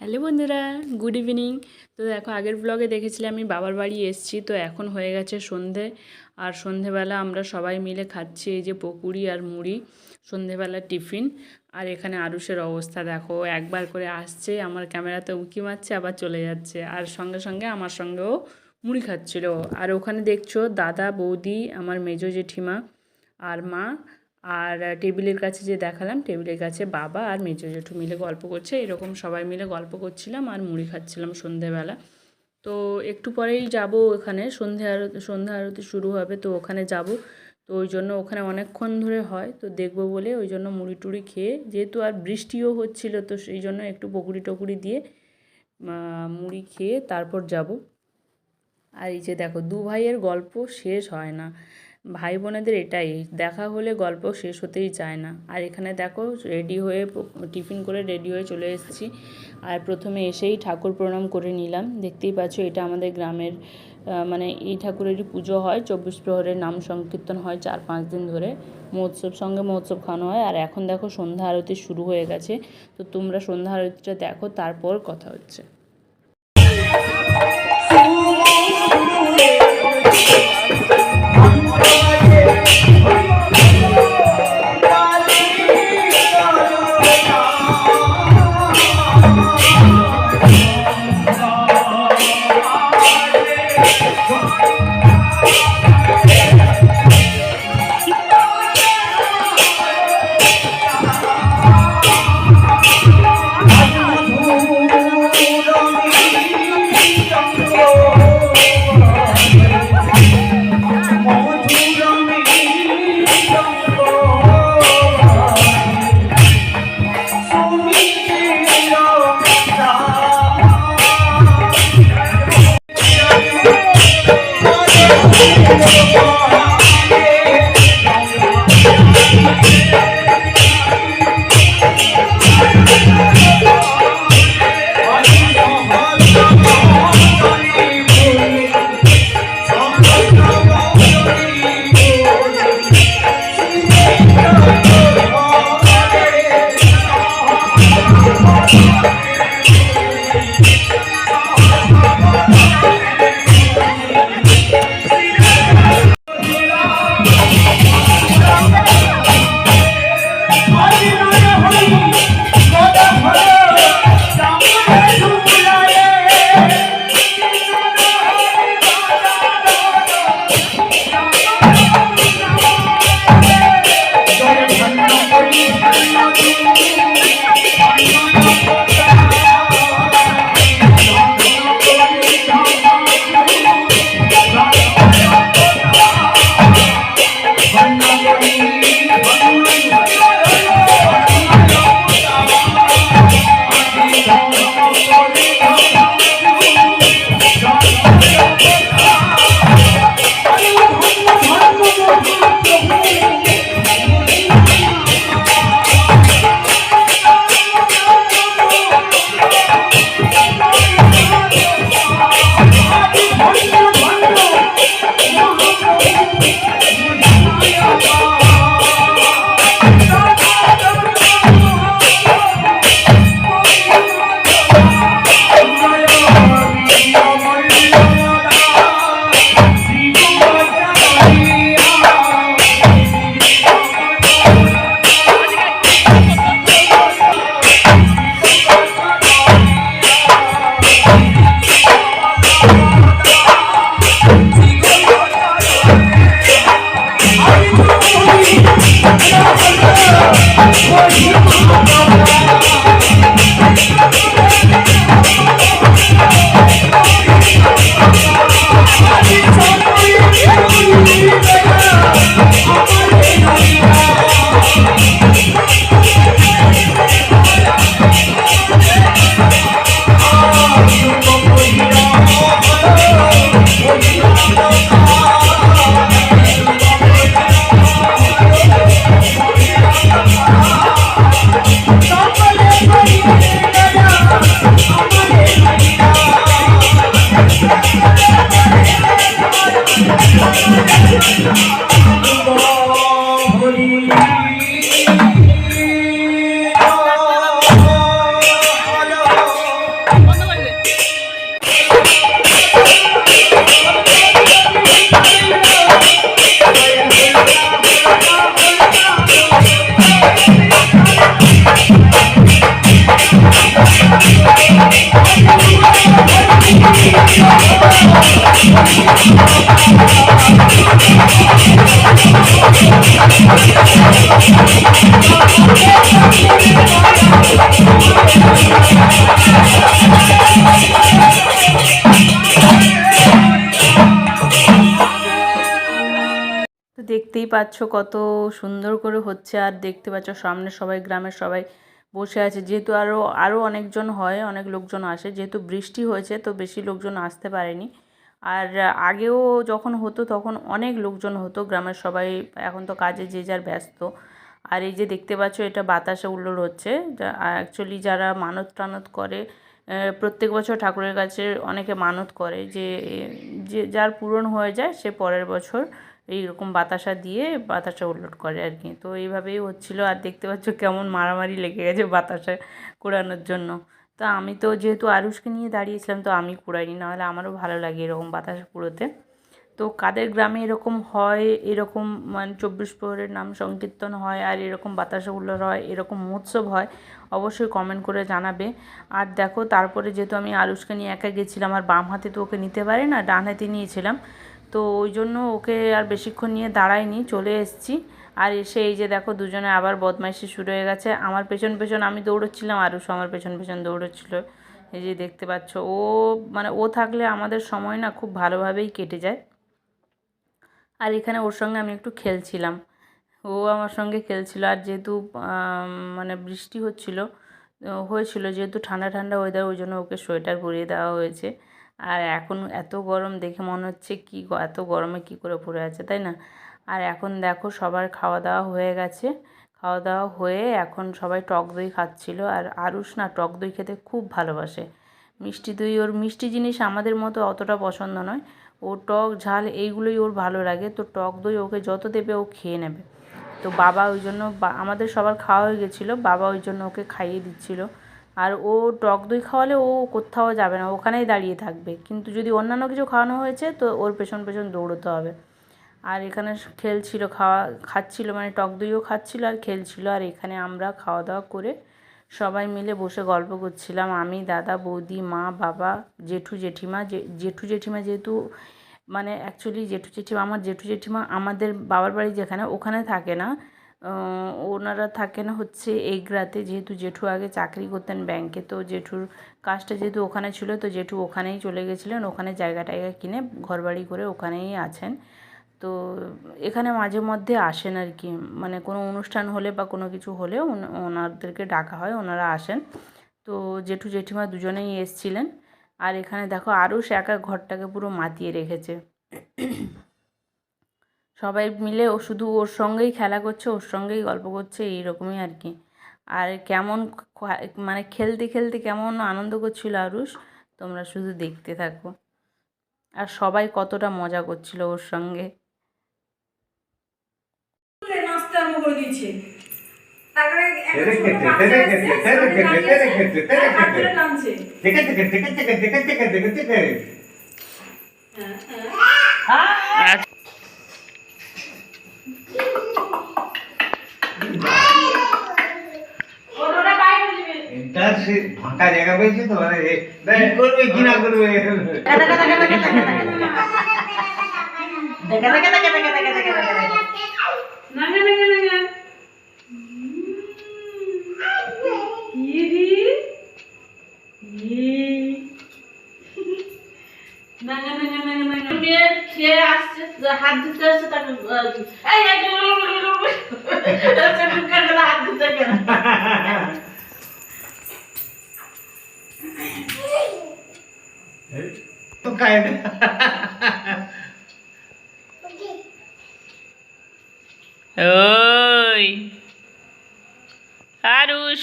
Hello বন্ধুরা, good evening. তো দেখো, আগের ব্লগে দেখেছিলে আমি বাবার বাড়ি এসেছি, তো এখন হয়ে গেছে সন্ধে। আর সন্ধেবেলা আমরা সবাই মিলে খাচ্ছি এই যে পকুড়ি আর মুড়ি, সন্ধেবেলা টিফিন। আর এখানে আরুষের অবস্থা দেখো একবার করে আসছে, আমার ক্যামেরাতে উঁকি মারছে, আবার চলে যাচ্ছে। আর সঙ্গে সঙ্গে আমার সঙ্গেও মুড়ি খাচ্ছিল। আর ওখানে দেখছ দাদা, বৌদি, আমার মেজো জেঠিমা আর মা আর টেবিলের কাছে যে দেখালাম, টেবিলের কাছে বাবা আর মেজো জেঠু মিলে গল্প করছে। এরকম সবাই মিলে গল্প করছিলাম আর মুড়ি খাচ্ছিলাম সন্ধেবেলা। তো একটু পরেই যাব ওখানে। সন্ধ্যা আরতি সন্ধ্যা আরতি শুরু হবে তো ওখানে যাব। তো ওই জন্য ওখানে অনেকক্ষণ ধরে হয় তো দেখব বলে ওই জন্য মুড়ি টুড়ি খেয়ে যেহেতু আর বৃষ্টিও হচ্ছিল তো সেই জন্য একটু পকুড়ি টকুড়ি দিয়ে মুড়ি খেয়ে তারপর যাব। আর এই যে দেখো দু ভাইয়ের গল্প শেষ হয় না। ভাই বোনেদের এটাই, দেখা হলে গল্প শেষ হতেই চায় না। আর এখানে দেখো রেডি হয়ে টিফিন করে রেডি হয়ে চলে এসেছি। আর প্রথমে এসেই ঠাকুর প্রণাম করে নিলাম। দেখতেই পাচ্ছ, এটা আমাদের গ্রামের মানে এই ঠাকুরেরই পুজো হয়। চব্বিশ প্রহরের নাম সংকীর্তন হয় চার পাঁচ দিন ধরে। মহোৎসব সঙ্গে মহোৎসব খাওয়ানো হয়। আর এখন দেখো সন্ধ্যা আরতি শুরু হয়ে গেছে। তো তোমরা সন্ধ্যা আরতিটা দেখো, তারপর কথা হচ্ছে। Thank you. দেখতেই পাচ্ছ কত সুন্দর করে হচ্ছে আর দেখতে পাচ্ছ সামনে সবাই, গ্রামের সবাই বসে আছে। যেহেতু আরও আরও অনেকজন হয়, অনেক লোকজন আসে। যেহেতু বৃষ্টি হয়েছে, তো বেশি লোকজন আসতে পারেনি। আর আগেও যখন হতো, তখন অনেক লোকজন হতো, গ্রামের সবাই এখন তো কাজে যে যার ব্যস্ত। আর এই যে দেখতে পাচ্ছ, এটা বাতাসে উল্লোড় হচ্ছে। অ্যাকচুয়ালি যারা মানত টানত করে প্রত্যেক বছর ঠাকুরের কাছে অনেকে মানত করে যে যে যার পূরণ হয়ে যায়, সে পরের বছর এইরকম বাতাসা দিয়ে বাতাসা উল্লট করে আর কি। তো এইভাবেই হচ্ছিল। আর দেখতে পাচ্ছ কেমন মারামারি লেগে গেছে বাতাসা কুড়ানোর জন্য। তো আমি তো যেহেতু আরুষকে নিয়ে দাঁড়িয়েছিলাম, তো আমি কুড়াইনি, নাহলে আমারও ভালো লাগে এরকম বাতাসা কুড়োতে। তো কাদের গ্রামে এরকম হয়, এরকম মানে চব্বিশ প্রহরের নাম সংকীর্তন হয়, আর এরকম বাতাসা উল্লাস হয়, এরকম মহোৎসব হয়, অবশ্যই কমেন্ট করে জানাবে। আর দেখো, তারপরে যেহেতু আমি আরুষকে নিয়ে একা গেছিলাম, আর বাম হাতে তো ওকে নিতে পারে না, ডান হাতে নিয়েছিলাম তো ওই জন্য ওকে আর বেশিক্ষণ নিয়ে দাঁড়াইনি, চলে এসেছি। আর এসে এই যে দেখো দুজনে আবার বদমাইশি শুরু হয়ে গেছে। আমার পেছন পেছন আমি দৌড়চ্ছিলাম আরুষ আমার পেছন পেছন দৌড়চ্ছিল। এই যে দেখতে পাচ্ছ, ও মানে ও থাকলে আমাদের সময় না খুব ভালোভাবেই কেটে যায়। আর এখানে ওর সঙ্গে আমি একটু খেলছিলাম। ও আমার সঙ্গে খেলছিল, আর যেহেতু মানে বৃষ্টি হচ্ছিল, হয়েছিল, যেহেতু ঠান্ডা ঠান্ডা ওয়েদার ওই জন্য ওকে সোয়েটার পরিয়ে দেওয়া হয়েছে। আর এখন এত গরম দেখে মনে হচ্ছে কি এত গরমে কি করে পড়ে আছে, তাই না? আর এখন দেখো সবার খাওয়া দাওয়া হয়ে গেছে। খাওয়া দাওয়া হয়ে এখন সবাই টক দই খাচ্ছিল আর আরুষ না টক দই খেতে খুব ভালোবাসে। মিষ্টি দই ওর মিষ্টি জিনিস আমাদের মতো অতটা পছন্দ নয়। ও টক, ঝাল এইগুলোই ওর ভালো লাগে। তো টক দই ওকে যত দেবে ও খেয়ে নেবে। তো বাবা ওই জন্য আমাদের সবার খাওয়া হয়ে গেছিল। বাবা ওই জন্য ওকে খাইয়ে দিচ্ছিল। আর ও টক দই খাওয়ালে ও কোথাও যাবে না, ওখানেই দাঁড়িয়ে থাকবে। কিন্তু যদি অন্যান্য কিছু খাওয়ানো হয়েছে, তো ওর পেছন পেছন দৌড়তে হবে। আর এখানে খেলছিল, খাওয়া, খাচ্ছিল মানে টক দইও খাচ্ছিল আর খেলছিল। আর এখানে আমরা খাওয়া দাওয়া করে সবাই মিলে বসে গল্প করছিলাম। আমি, দাদা, বৌদি, মা, বাবা, জেঠু, জেঠিমা জেঠু, জেঠিমা যেহেতু মানে অ্যাকচুয়ালি জেঠু, জেঠিমা, আমার জেঠু, জেঠিমা আমাদের বাবার বাড়ি যেখানে, ওখানে থাকে না। ওনারা থাকেন হচ্ছে এগরাতে, যেহেতু জেঠু আগে চাকরি করতেন ব্যাংকে। তো জেঠুর কাজটা যেহেতু ওখানে ছিল, তো জেঠু ওখানেই চলে গেছিলেন। ওখানে জায়গা টায়গা কিনে ঘরবাড়ি করে ওখানেই আছেন। তো এখানে মাঝে মধ্যে আসেন আর কি। মানে কোনো অনুষ্ঠান হলে বা কোনো কিছু হলে ওনাদেরকে ডাকা হয়, ওনারা আসেন। তো জেঠু জেঠিমা দুজনেই এসছিলেন। আর এখানে দেখো আরও সে একা ঘরটাকে পুরো মাতিয়ে রেখেছে। সবাই মিলে ও শুধু ওর সঙ্গেই খেলা করছে ওর সঙ্গেই গল্প করছে এইরকমই আর কি। আর কেমন মানে খেলতে খেলতে কেমন আনন্দ করছিল আরুষ তোমরা শুধু দেখতে থাকো। আর সবাই কতটা মজা করছিল ওর সঙ্গে। ফাঁকা জায়গা পেয়েছে তো মানে করবে কি না করবে না, না, না, না। ইরি। ই। না, না, না, না, না, না, না। মেয়ে খেয়ে আসছে, হাত ধুতে আসছে, তাকে, আহ, এই, এই, আচ্ছা, ঢুকে গেল, হাত ধুতে গেল। তো খায় না ওই আরুষ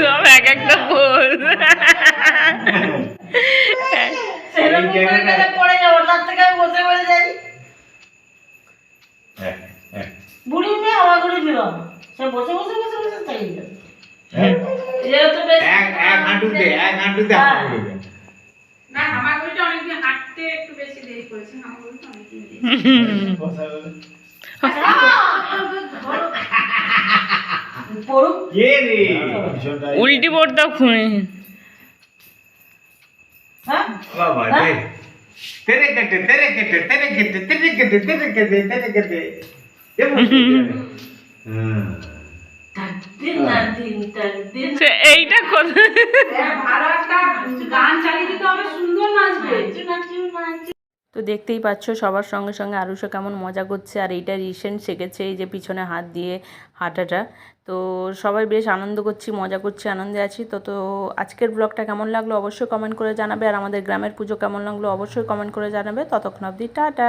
সব এক একটা পোজ সেরকম করে গেলে পড়ে যাব তার থেকে আমি বসে পড়ে যাই। হ্যাঁ, হ্যাঁ, বুড়ি মেয়ে আমার করে দিল সে বসে বসে বসে বসে চাই হ্যাঁ। যেহেতু বেশ এক এক হাঁটুতে এক হাঁটুতে হ্যাঁ। হাঁটু করে দেন। না হামাগুড়িটা অনেকদিন হাঁটতে একটু বেশি দেরি করেছে হামাগুড়িটা অনেকদিন দেরি পড়ুক কে রে? উল্টি পড়তাম খুনে। হ্যাঁ? বাবা রে। তেরে কেটে তেরে কেটে তেরে কেটে তেরে কেটে তেরে কেটে তেরে কেটে। এমন হুম তার দিন না দিন তার দিন সে এইটা কথা হ্যাঁ, ভালো একটা গান চালিয়ে দিতে হবে তো দেখতেই পাচ্ছ সবার সঙ্গে সঙ্গে আরুষা কেমন মজা করছে, আর এইটা রিসেন্ট শিখেছে এই যে পিছনে হাত দিয়ে হাঁটাটা। তো সবাই বেশ আনন্দ করছি, মজা করছি, আনন্দে আছি। তো তো আজকের ব্লগটা কেমন লাগল অবশ্যই কমেন্ট করে জানাবে, আর আমাদের গ্রামের পুজো কেমন লাগল অবশ্যই কমেন্ট করে জানাবে। ততক্ষণ অবধি টাটা।